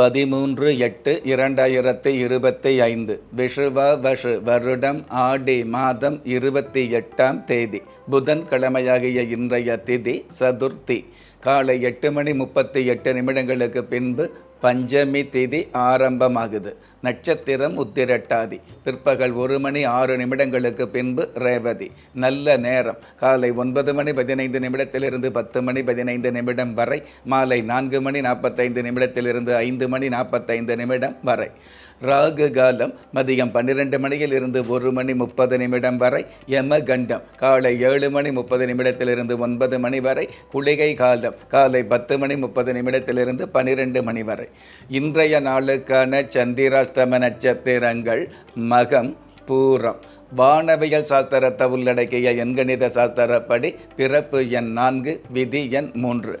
பதிமூன்று எட்டு இரண்டாயிரத்தி இருபத்தி ஐந்து. விஷுவ வஷு வருடம் ஆடி மாதம் இருபத்தி எட்டாம் தேதி. புதன்கிழமையாகிய இன்றைய திதி சதுர்த்தி. காலை எட்டு மணி முப்பத்தி எட்டு நிமிடங்களுக்கு பின்பு பஞ்சமி திதி ஆரம்பமாகுது. நட்சத்திரம் உத்திரட்டாதி. பிற்பகல் ஒரு மணி ஆறு நிமிடங்களுக்கு பின்பு ரேவதி. நல்ல நேரம். காலை ஒன்பது மணி பதினைந்து நிமிடத்திலிருந்து பத்து மணி பதினைந்து நிமிடம் வரை. மாலை நான்கு மணி நாற்பத்தைந்து நிமிடத்திலிருந்து ஐந்து மணி நாற்பத்தைந்து நிமிடம் வரை. ராகு காலம் மதியம் பன்னிரெண்டு மணியில் இருந்து ஒரு மணி முப்பது நிமிடம் வரை யம கண்டம் காலை ஏழு மணி முப்பது நிமிடத்திலிருந்து ஒன்பது மணி வரை குளிகை காலம். காலை பத்து மணி முப்பது நிமிடத்திலிருந்து பன்னிரெண்டு மணி வரை. இன்றைய நாளுக்கான சந்திராஷ்டம நட்சத்திரங்கள் மகம் பூரம். வானவியல் சாஸ்திரத்தை உள்ளடக்கிய எண்கணித சாஸ்திரப்படி பிறப்பு எண் நான்கு விதி எண் மூன்று.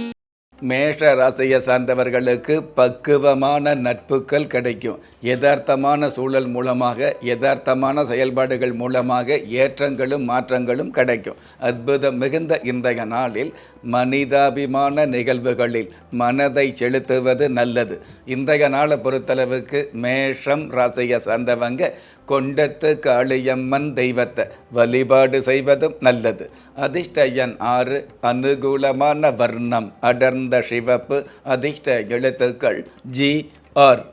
மேஷ ராசியை சார்ந்தவர்களுக்கு பக்குவமான நட்புகள் கிடைக்கும். யதார்த்தமான சூழல் மூலமாக யதார்த்தமான செயல்பாடுகள் மூலமாக ஏற்றங்களும் மாற்றங்களும் கிடைக்கும். அற்புதம் மிகுந்த இன்றைய நாளில் மனிதாபிமான நிகழ்வுகளில் மனதை செலுத்துவது நல்லது. இன்றைய நாளை பொறுத்தளவுக்கு மேஷம் ராசியை சார்ந்தவங்க கொண்டத்து காளியம்மன் தெய்வத்தை வழிபாடு செய்வதும் நல்லது. அதிர்ஷ்டயன் ஆறு அனுகூலமான வர்ணம் அடர்ந்த சிவப்பு அதிர்ஷ்ட எழுத்துக்கள் ஜி ஆர்.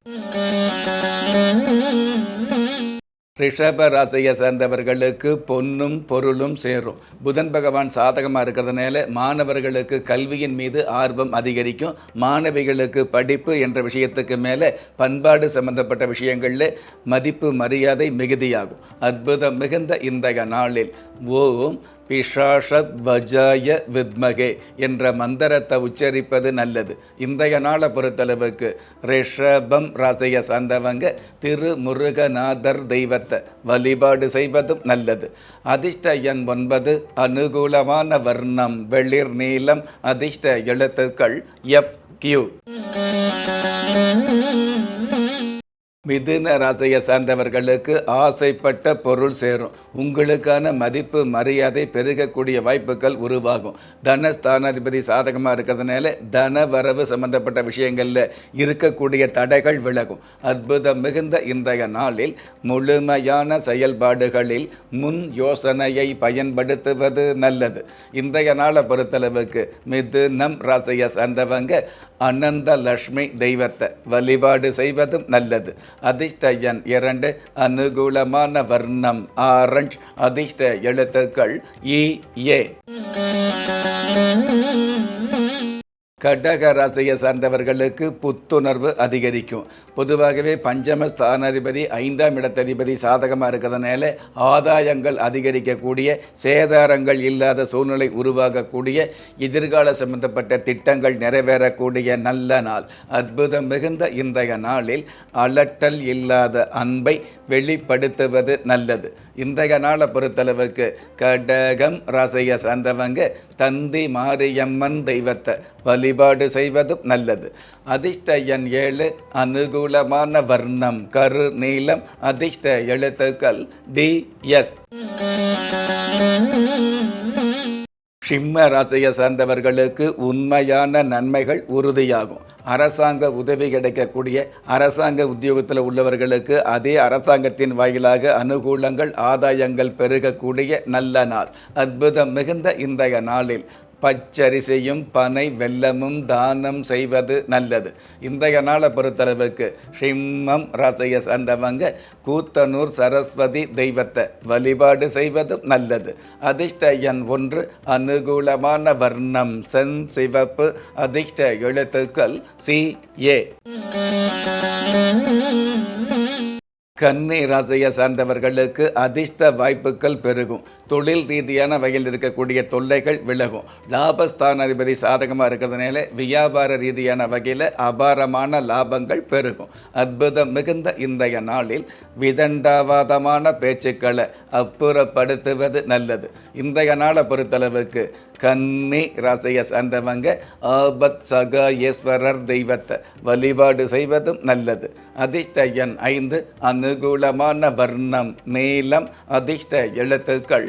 ரிஷப ராசியை சேர்ந்தவர்களுக்கு பொன்னும் பொருளும் சேரும். புதன் பகவான் சாதகமாக இருக்கிறதுனால மாணவர்களுக்கு கல்வியின் மீது ஆர்வம் அதிகரிக்கும். மாணவிகளுக்கு படிப்பு என்ற விஷயத்துக்கு மேலே பண்பாடு சம்பந்தப்பட்ட விஷயங்களில் மதிப்பு மரியாதை மிகுதியாகும். அற்புதம் மிகுந்த இன்றைய நாளில். ஓம் பிஷாஷத்வஜாய வித்மகே என்ற மந்திரத்தை உச்சரிப்பது நல்லது. இன்றைய நாளை பொறுத்தளவுக்கு ரிஷபம் ராசியை சார்ந்தவங்க திருமுருகநாதர் தெய்வத்தை வழிபாடு செய்வதும் நல்லது. அதிர்ஷ்ட எண் ஒன்பது அனுகூலமான வர்ணம் வெளிர் நீளம் அதிர்ஷ்ட எழுத்துக்கள் எஃப் கியூ. மிதுன ராசியை சார்ந்தவர்களுக்கு ஆசைப்பட்ட பொருள் சேரும். உங்களுக்கான மதிப்பு மரியாதை பெருகக்கூடிய வாய்ப்புகள் உருவாகும். தனஸ்தானாதிபதி சாதகமாக இருக்கிறதுனால தன வரவு சம்பந்தப்பட்ட விஷயங்களில் இருக்கக்கூடிய தடைகள் விலகும். அற்புதம் மிகுந்த இன்றைய நாளில் முழுமையான செயல்பாடுகளில் முன் யோசனையை பயன்படுத்துவது நல்லது. இன்றைய நாளை பொறுத்தளவுக்கு மிதுனம் ராசியை சார்ந்தவங்க அனந்த லக்ஷ்மி தெய்வத்தை வழிபாடு செய்வதும் நல்லது. அதிர்ஷ்டயன் இரண்டு அனுகூலமான வர்ணம் ஆரஞ்ச் அதிர்ஷ்ட எழுத்துக்கள் இ ஏ. கடக ராசியை சார்ந்தவர்களுக்கு புத்துணர்வு அதிகரிக்கும். பொதுவாகவே பஞ்சம ஸ்தானாதிபதி ஐந்தாம் இடத்ததிபதி சாதகமாக இருக்கிறதுனால ஆதாயங்கள் அதிகரிக்கக்கூடிய சேதாரங்கள் இல்லாத சூழ்நிலை உருவாகக்கூடிய எதிர்கால சம்பந்தப்பட்ட திட்டங்கள் நிறைவேறக்கூடிய நல்ல நாள். அற்புதம் மிகுந்த இன்றைய நாளில் அலட்டல் இல்லாத அன்பை வெளிப்படுத்துவது நல்லது. இன்றைய நாளை பொறுத்தளவுக்கு கடகம் ராசியை சார்ந்தவங்க தந்தி மாரியம்மன் தெய்வத்தை வலி வழிபாடு செய்வதும் நல்லது. அதிர்ஷ்ட எண் ஏழு அனுகூலமான வர்ணம் கரு நீளம் அதிர்ஷ்ட எழுத்துக்கள் டி எஸ். சிம்ம ராசியை சார்ந்தவர்களுக்கு உண்மையான நன்மைகள் உறுதியாகும். அரசாங்க உதவி கிடைக்கக்கூடிய அரசாங்க உத்தியோகத்தில் உள்ளவர்களுக்கு அதே அரசாங்கத்தின் வாயிலாக அனுகூலங்கள் ஆதாயங்கள் பெருகக்கூடிய நல்ல நாள். அற்புதம் மிகுந்த இன்றைய நாளில். பச்சரிசியும் பனை வெல்லமும் தானம் செய்வது நல்லது. இன்றைய நாளை பொறுத்தளவுக்கு ஷிம்மம் ரசைய சார்ந்தவங்க கூத்தனூர் சரஸ்வதி தெய்வத்தை வழிபாடு செய்வதும் நல்லது. அதிர்ஷ்ட எண் ஒன்று அனுகூலமான வர்ணம் சென் சிவப்பு அதிர்ஷ்ட எழுத்துக்கள் சி ஏ. கன்னி ராசியை சார்ந்தவர்களுக்கு அதிர்ஷ்ட வாய்ப்புகள் பெருகும். தொழில் ரீதியான வகையில் இருக்கக்கூடிய தொல்லைகள் விலகும். லாபஸ்தான அதிபதி சாதகமாக இருக்கிறதுனால வியாபார ரீதியான வகையில் அபாரமான லாபங்கள் பெருகும். அற்புதம் மிகுந்த இன்றைய நாளில் விதண்டாவாதமான பேச்சுக்களை அப்புறப்படுத்துவது நல்லது. இன்றைய நாளை பொறுத்தளவுக்கு கன்னி ராசியை சார்ந்தவங்க ஆபத் சகாயேஸ்வரர் தெய்வத்தை வழிபாடு செய்வதும் நல்லது. அதிர்ஷ்ட எண் ஐந்து அனுகூலமான வர்ணம் நீளம் அதிர்ஷ்ட எழுத்துக்கள்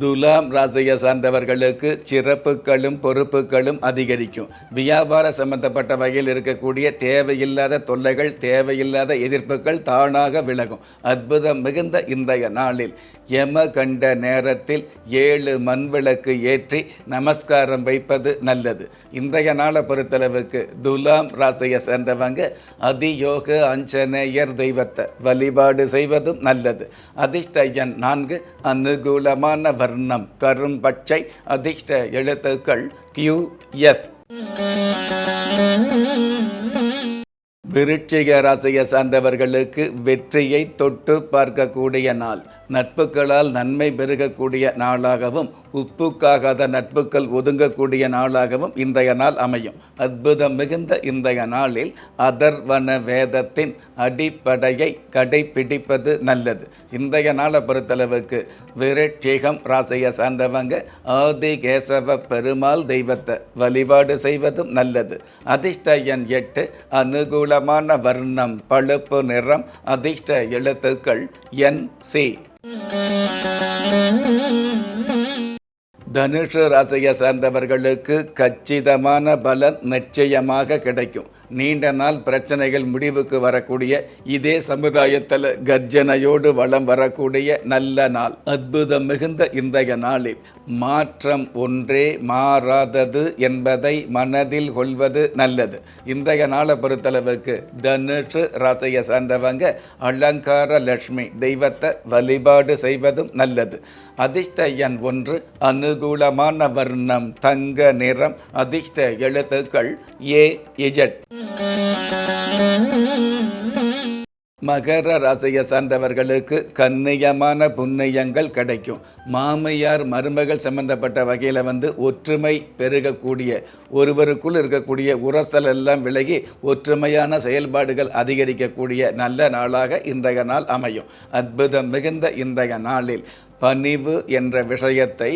துலாம் ராசியை சார்ந்தவர்களுக்கு சிறப்புகளும் பொறுப்புகளும் அதிகரிக்கும். வியாபார சம்பந்தப்பட்ட வகையில் இருக்கக்கூடிய தேவையில்லாத தொல்லைகள் தேவையில்லாத எதிர்ப்புகள் தானாக விலகும். அற்புதம் மிகுந்த இன்றைய நாளில் யம கண்ட நேரத்தில் ஏழு மண்விளக்கு ஏற்றி நமஸ்காரம் வைப்பது நல்லது. இன்றைய நாளை பொறுத்தளவுக்கு துலாம் ராசியை சேர்ந்தவங்க அதியோக அஞ்சனேயர் தெய்வத்தை வழிபாடு செய்வதும் நல்லது. அதிர்ஷ்ட எண் நான்கு அனுகூலமான வர்ணம் கரும்பச்சை அதிர்ஷ்ட எழுத்துக்கள் கியூ எஸ் விருட்சிக ராசியை சார்ந்தவர்களுக்கு வெற்றியை தொட்டு பார்க்கக்கூடிய நாள். நட்புகளால் நன்மை பெருகக்கூடிய நாளாகவும் உப்புக்காகாத நட்புகள் ஒதுங்கக்கூடிய நாளாகவும் இன்றைய நாள் அமையும். அற்புதம் மிகுந்த இன்றைய நாளில் அதர்வன வேதத்தின் அடிப்படையை கடைபிடிப்பது நல்லது. இன்றைய நாளை பொறுத்தளவுக்கு விருட்சிகம் ராசியை சார்ந்தவங்க ஆதி கேசவ பெருமாள் தெய்வத்தை வழிபாடு செய்வதும் நல்லது. அதிர்ஷ்ட எண் எட்டு நீளமான வர்ணம் பழுப்பு நிறம் அதிர்ஷ்ட எழுத்துக்கள் என் சி. தனுஷ ராசியை சார்ந்தவர்களுக்கு கச்சிதமான பலன் நிச்சயமாக கிடைக்கும். நீண்ட நாள் பிரச்சனைகள் முடிவுக்கு வரக்கூடிய இதே சமுதாயத்தில் கர்ஜனையோடு வளம் வரக்கூடிய நல்ல நாள். அற்புதம் மிகுந்த இன்றைய நாளில் மாற்றம் ஒன்றே மாறாதது என்பதை மனதில் கொள்வது நல்லது. இன்றைய நாளை பொறுத்தளவுக்கு தனுஷு ராசையை சார்ந்தவங்க அலங்கார லட்சுமி தெய்வத்தை வழிபாடு செய்வதும் நல்லது. அதிர்ஷ்ட எண் ஒன்று அனுகூலமான வர்ணம் தங்க நிறம் அதிர்ஷ்ட எழுத்துக்கள் ஏ இஜட். மகர ராசியை சார்ந்தவர்களுக்கு கண்ணியமான புண்ணியங்கள் கிடைக்கும். மாமியார் மருமகள் சம்பந்தப்பட்ட வகையில் வந்து ஒற்றுமை பெருகக்கூடிய ஒருவருக்குள் இருக்கக்கூடிய உரசல் எல்லாம் விலகி ஒற்றுமையான செயல்பாடுகள் அதிகரிக்கக்கூடிய நல்ல நாளாக இன்றைய நாள் அமையும். அற்புதம் மிகுந்த இன்றைய நாளில் பணிவு என்ற விஷயத்தை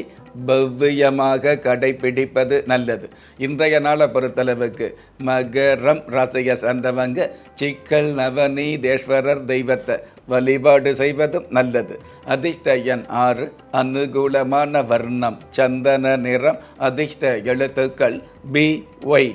பவ்வியமாக கடைபிடிப்பது நல்லது. இன்றைய நாளை பொறுத்தளவுக்கு மகரம் ராசியை சேர்ந்தவங்க சிக்கல் நவநீதேஸ்வரர் தெய்வத்தை வழிபாடு செய்வதும் நல்லது. அதிர்ஷ்ட எண் ஆறு அனுகூலமான வர்ணம் சந்தன நிறம் அதிர்ஷ்ட எழுத்துக்கள் பி ஒய்.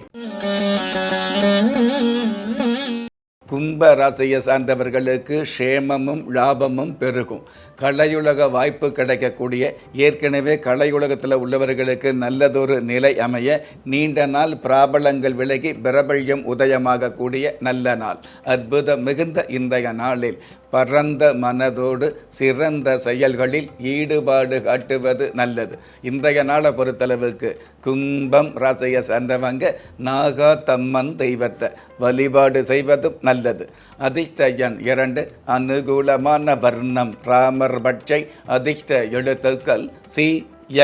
கும்ப ராசியை சார்ந்தவர்களுக்கு க்ஷேமமும் லாபமும் பெருகும். கலையுலக வாய்ப்பு கிடைக்கக்கூடிய ஏற்கனவே கலையுலகத்தில் உள்ளவர்களுக்கு நல்லதொரு நிலை அமைய நீண்ட நாள் பிராபலங்கள் விலகி பிரபல்யம் உதயமாகக்கூடிய நல்ல நாள். அற்புதம் மிகுந்த இன்றைய நாளில் பரந்த மனதோடு சிறந்த செயல்களில் ஈடுபாடு காட்டுவது நல்லது. இன்றைய நாளை பொறுத்தளவுக்கு கும்பம் ராசியை சேர்ந்தவங்க நாகா தம்மன் தெய்வத்தை வழிபாடு செய்வதும் நல்லது. அதிர்ஷ்ட எண் இரண்டு அனுகூலமான வர்ணம் ராமர் தொடர்பட்சை அதிர்ஷ்ட எழுத்துக்கள் சி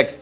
எக்ஸ்.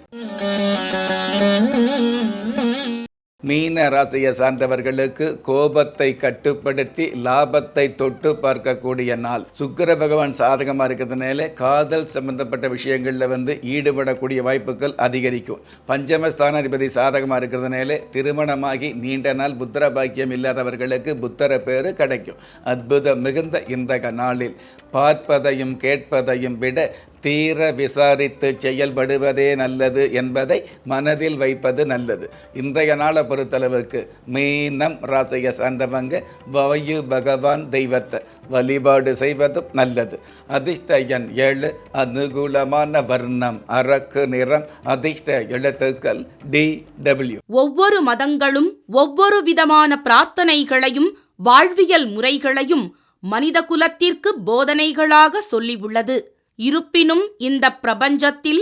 மீன ராசியை சார்ந்தவர்களுக்கு கோபத்தை கட்டுப்படுத்தி லாபத்தை தொட்டு பார்க்கக்கூடிய நாள். சுக்கர பகவான் சாதகமாக இருக்கிறதுனால காதல் சம்பந்தப்பட்ட விஷயங்களில் வந்து ஈடுபடக்கூடிய வாய்ப்புகள் அதிகரிக்கும். பஞ்சமஸ்தானாதிபதி சாதகமாக இருக்கிறதுனால திருமணமாகி நீண்ட நாள் புத்திர பாக்கியம் இல்லாதவர்களுக்கு புத்தர பேர் கிடைக்கும். அற்புதம் மிகுந்த இன்றைய நாளில் பார்ப்பதையும் கேட்பதையும் விட தீர விசாரித்து செயல்படுவதே நல்லது என்பதை மனதில் வைப்பது நல்லது. இன்றைய நாளை பொறுத்தளவுக்கு மீனம் ராசியை சார்ந்தவங்க வாயு பகவான் தெய்வத்தை வழிபாடு செய்வதும் நல்லது. அதிர்ஷ்ட எண் ஏழு அனுகூலமான வர்ணம் அரக்கு நிறம் அதிர்ஷ்ட எழுத்துக்கள் டி டபிள்யூ. ஒவ்வொரு மதங்களும் ஒவ்வொரு விதமான பிரார்த்தனைகளையும் வாழ்வியல் முறைகளையும் மனித குலத்திற்கு போதனைகளாக சொல்லியுள்ளது இருப்பினும் இந்த பிரபஞ்சத்தில்